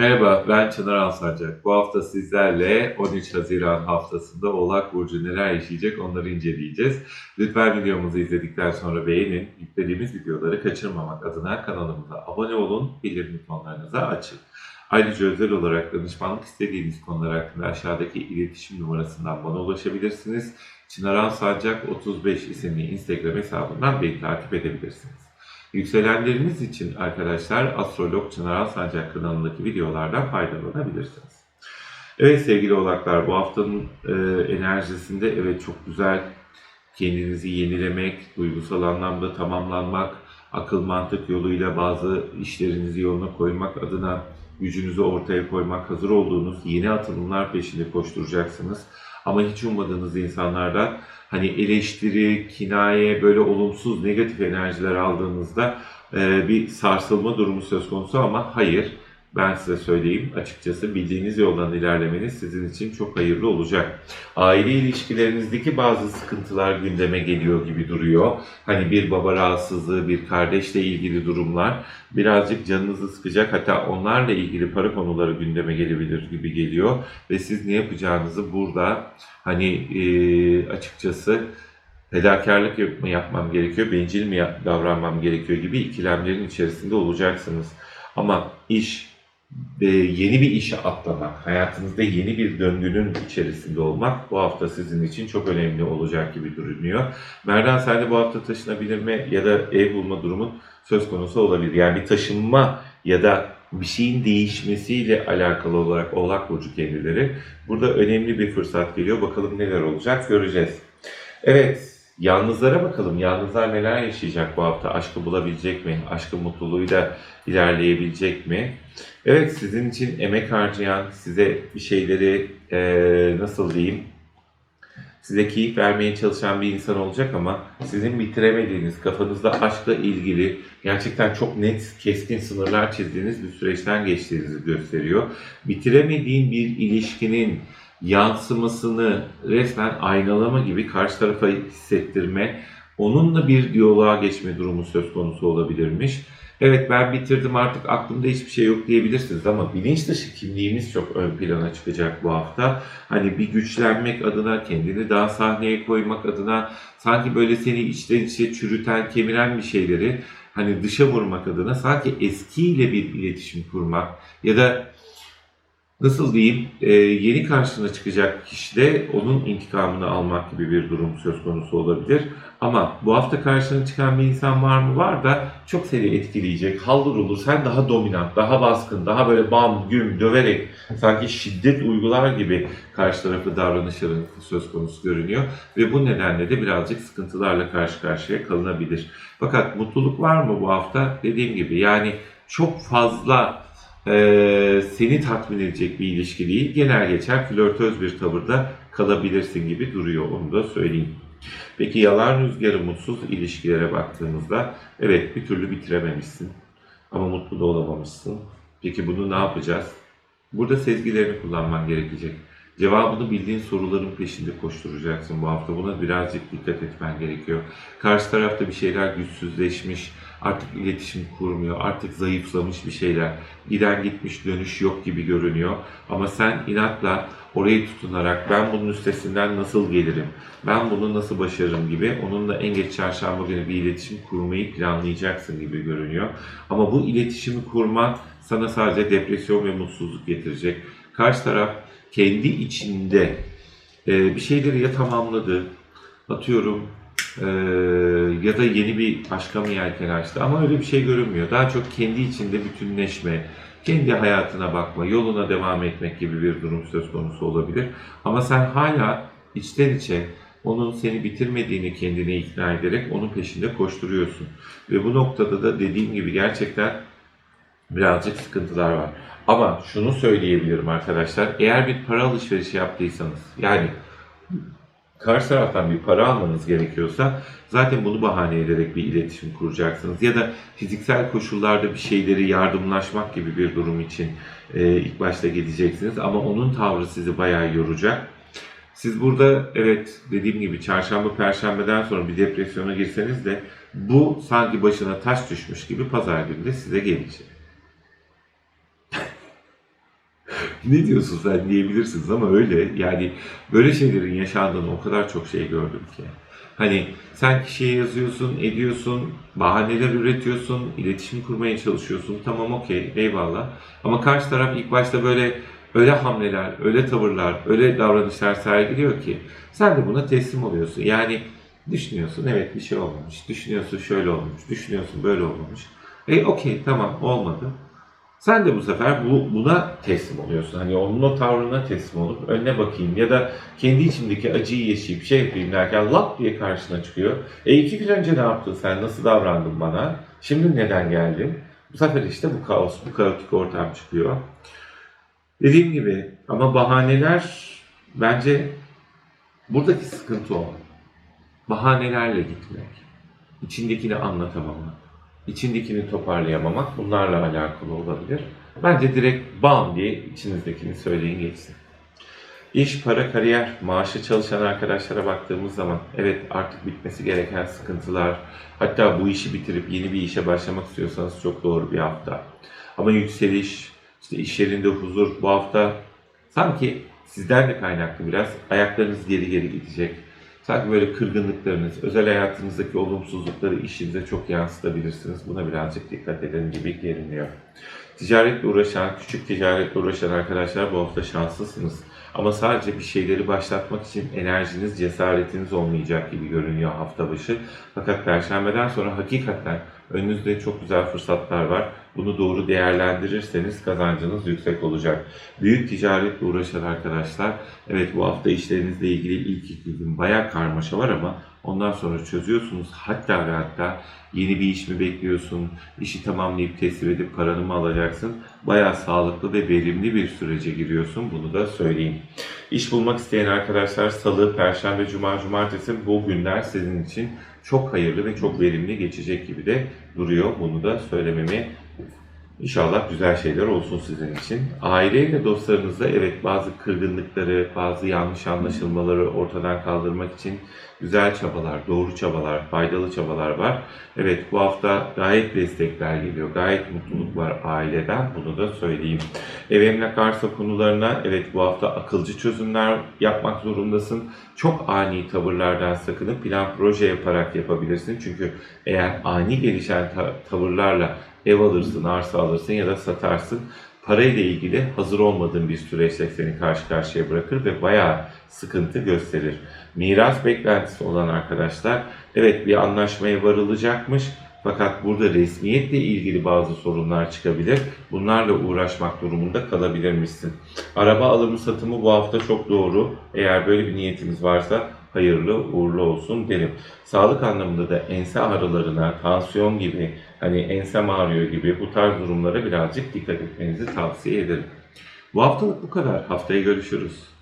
Merhaba, ben Çınar Alsancak. Bu hafta sizlerle 13 Haziran haftasında Oğlak Burcu neler yaşayacak onları inceleyeceğiz. Lütfen videomuzu izledikten sonra beğenin. Yüklediğimiz videoları kaçırmamak adına kanalımıza abone olun, bildirim butonlarınızı açın. Ayrıca özel olarak danışmanlık istediğiniz konular hakkında aşağıdaki iletişim numarasından bana ulaşabilirsiniz. Çınar Alsancak 35 isimli Instagram hesabından beni takip edebilirsiniz. Yükselenleriniz için arkadaşlar Astrolog Çınar Alsancak kanalındaki videolardan faydalanabilirsiniz. Evet sevgili oğlaklar bu haftanın e, enerjisinde evet çok güzel kendinizi yenilemek, duygusal anlamda tamamlanmak, akıl mantık yoluyla bazı işlerinizi yoluna koymak adına gücünüzü ortaya koymak, hazır olduğunuz yeni atılımlar peşinde koşturacaksınız. Ama hiç ummadığınız insanlardan hani eleştiri, kinaye, böyle olumsuz, negatif enerjiler aldığınızda bir sarsılma durumu söz konusu ama hayır. Ben size söyleyeyim açıkçası bildiğiniz yoldan ilerlemeniz sizin için çok hayırlı olacak. Aile ilişkilerinizdeki bazı sıkıntılar gündeme geliyor gibi duruyor. Hani bir baba rahatsızlığı, bir kardeşle ilgili durumlar birazcık canınızı sıkacak. Hatta onlarla ilgili para konuları gündeme gelebilir gibi geliyor. Ve siz ne yapacağınızı burada hani e, açıkçası fedakarlık mı yapmam gerekiyor, bencil mi davranmam gerekiyor gibi ikilemlerin içerisinde olacaksınız. Ama iş, e, yeni bir işe atlamak, hayatınızda yeni bir döngünün içerisinde olmak bu hafta sizin için çok önemli olacak gibi görünüyor. Merdan sen bu hafta taşınabilir mi ya da ev bulma durumun söz konusu olabilir. Yani bir taşınma ya da bir şeyin değişmesiyle alakalı olarak Oğlak Burcu kendileri burada önemli bir fırsat geliyor. Bakalım neler olacak göreceğiz. Evet, yalnızlara bakalım. Yalnızlar neler yaşayacak bu hafta? Aşkı bulabilecek mi? Aşkın mutluluğuyla ilerleyebilecek mi? Evet, sizin için emek harcayan, size bir şeyleri eee, nasıl diyeyim, size keyif vermeye çalışan bir insan olacak ama sizin bitiremediğiniz, kafanızda aşkla ilgili gerçekten çok net, keskin sınırlar çizdiğiniz bir süreçten geçtiğinizi gösteriyor. Bitiremediğin bir ilişkinin yansımasını resmen aynalama gibi karşı tarafa hissettirme, onunla bir diyaloğa geçme durumu söz konusu olabilirmiş. Evet ben bitirdim artık aklımda hiçbir şey yok diyebilirsiniz ama bilinç dışı kimliğimiz çok ön plana çıkacak bu hafta. Hani bir güçlenmek adına, kendini daha sahneye koymak adına sanki böyle seni içten içe çürüten, kemiren bir şeyleri hani dışa vurmak adına sanki eskiyle bir iletişim kurmak ya da nasıl diyeyim e, yeni karşına çıkacak kişi de onun intikamını almak gibi bir durum söz konusu olabilir. Ama bu hafta karşına çıkan bir insan var mı? Var da çok seni etkileyecek. Haldır olur. Sen daha dominant, daha baskın, daha böyle bam güm döverek sanki şiddet uygular gibi karşı tarafı davranışların söz konusu görünüyor. Ve bu nedenle de birazcık sıkıntılarla karşı karşıya kalınabilir. Fakat mutluluk var mı bu hafta? Dediğim gibi yani çok fazla e, seni tatmin edecek bir ilişki değil. Genel geçer flörtöz bir tavırda kalabilirsin gibi duruyor. Onu da söyleyeyim. Peki yalan rüzgarı mutsuz ilişkilere baktığımızda evet bir türlü bitirememişsin ama mutlu da olamamışsın. Peki bunu ne yapacağız? Burada sezgilerini kullanman gerekecek. Cevabını bildiğin soruların peşinde koşturacaksın bu hafta. Buna birazcık dikkat etmen gerekiyor. Karşı tarafta bir şeyler güçsüzleşmiş, artık iletişim kurmuyor, artık zayıflamış bir şeyler. Giden gitmiş dönüş yok gibi görünüyor. Ama sen inatla orayı tutunarak ben bunun üstesinden nasıl gelirim, ben bunu nasıl başarırım gibi onunla en geç çarşamba günü bir iletişim kurmayı planlayacaksın gibi görünüyor. Ama bu iletişimi kurman sana sadece depresyon ve mutsuzluk getirecek. Karşı taraf kendi içinde e, bir şeyleri ya tamamladı, atıyorum e, ya da yeni bir aşka mı yelken açtı ama öyle bir şey görünmüyor. Daha çok kendi içinde bütünleşme, kendi hayatına bakma, yoluna devam etmek gibi bir durum söz konusu olabilir. Ama sen hala içten içe onun seni bitirmediğini kendine ikna ederek onun peşinde koşturuyorsun. Ve bu noktada da dediğim gibi gerçekten birazcık sıkıntılar var. Ama şunu söyleyebilirim arkadaşlar. Eğer bir para alışverişi yaptıysanız yani karşı taraftan bir para almanız gerekiyorsa zaten bunu bahane ederek bir iletişim kuracaksınız. Ya da fiziksel koşullarda bir şeyleri yardımlaşmak gibi bir durum için e, ilk başta gideceksiniz. Ama onun tavrı sizi bayağı yoracak. Siz burada evet dediğim gibi çarşamba perşembeden sonra bir depresyona girseniz de bu sanki başına taş düşmüş gibi pazar günü de size gelecek. Ne diyorsun sen diyebilirsiniz ama öyle. Yani böyle şeylerin yaşandığını o kadar çok şey gördüm ki. Hani sen kişiye yazıyorsun, ediyorsun, bahaneler üretiyorsun, iletişim kurmaya çalışıyorsun. Tamam okey, eyvallah. Ama karşı taraf ilk başta böyle öyle hamleler, öyle tavırlar, öyle davranışlar sergiliyor ki sen de buna teslim oluyorsun. Yani düşünüyorsun evet bir şey olmamış, düşünüyorsun şöyle olmuş, düşünüyorsun böyle olmamış. E okey tamam olmadı. Sen de bu sefer bu, buna teslim oluyorsun. Hani onun o tavrına teslim olup önüne bakayım ya da kendi içimdeki acıyı yaşayıp şey yapayım derken lap diye karşına çıkıyor. E iki gün önce ne yaptın sen? Nasıl davrandın bana? Şimdi neden geldin? Bu sefer işte bu kaos, bu kaotik ortam çıkıyor. Dediğim gibi ama bahaneler bence buradaki sıkıntı o. Bahanelerle gitmek, içindekini anlatamamak, içindekini toparlayamamak bunlarla alakalı olabilir. Bence direkt bam diye içinizdekini söyleyin geçsin. İş, para, kariyer, maaşı çalışan arkadaşlara baktığımız zaman evet artık bitmesi gereken sıkıntılar, hatta bu işi bitirip yeni bir işe başlamak istiyorsanız çok doğru bir hafta. Ama yükseliş, işte iş yerinde huzur bu hafta sanki sizden de kaynaklı biraz ayaklarınız geri geri gidecek. Sanki böyle kırgınlıklarınız, özel hayatınızdaki olumsuzlukları işinize çok yansıtabilirsiniz. Buna birazcık dikkat edin gibi görünüyor. Ticaretle uğraşan, küçük ticaretle uğraşan arkadaşlar bu hafta şanslısınız. Ama sadece bir şeyleri başlatmak için enerjiniz, cesaretiniz olmayacak gibi görünüyor hafta başı. Fakat Perşembeden sonra hakikaten önünüzde çok güzel fırsatlar var. Bunu doğru değerlendirirseniz kazancınız yüksek olacak. Büyük ticaretle uğraşan arkadaşlar, evet bu hafta işlerinizle ilgili ilk iki gün bayağı karmaşa var ama ondan sonra çözüyorsunuz. Hatta ve hatta yeni bir iş mi bekliyorsun, işi tamamlayıp teslim edip paranı mı alacaksın? Bayağı sağlıklı ve verimli bir sürece giriyorsun. Bunu da söyleyeyim. İş bulmak isteyen arkadaşlar salı, perşembe, cuma, cumartesi bu günler sizin için çok hayırlı ve çok verimli geçecek gibi de duruyor. Bunu da söylememi İnşallah güzel şeyler olsun sizin için. Aileyle dostlarınızla evet bazı kırgınlıkları, bazı yanlış anlaşılmaları ortadan kaldırmak için güzel çabalar, doğru çabalar, faydalı çabalar var. Evet bu hafta gayet destekler geliyor, gayet mutluluk var aileden bunu da söyleyeyim. Ev emlak arsa konularına evet bu hafta akılcı çözümler yapmak zorundasın. Çok ani tavırlardan sakınıp plan proje yaparak yapabilirsin. Çünkü eğer ani gelişen ta- tavırlarla ev alırsın, arsa alırsın ya da satarsın. Parayla ilgili hazır olmadığın bir süreçle seni karşı karşıya bırakır ve bayağı sıkıntı gösterir. Miras beklentisi olan arkadaşlar, evet bir anlaşmaya varılacakmış fakat burada resmiyetle ilgili bazı sorunlar çıkabilir. Bunlarla uğraşmak durumunda kalabilirmişsin. Araba alımı satımı bu hafta çok doğru. Eğer böyle bir niyetiniz varsa hayırlı uğurlu olsun derim. Sağlık anlamında da ense ağrılarına, tansiyon gibi, hani ensem ağrıyor gibi bu tarz durumlara birazcık dikkat etmenizi tavsiye ederim. Bu haftalık bu kadar. Haftaya görüşürüz.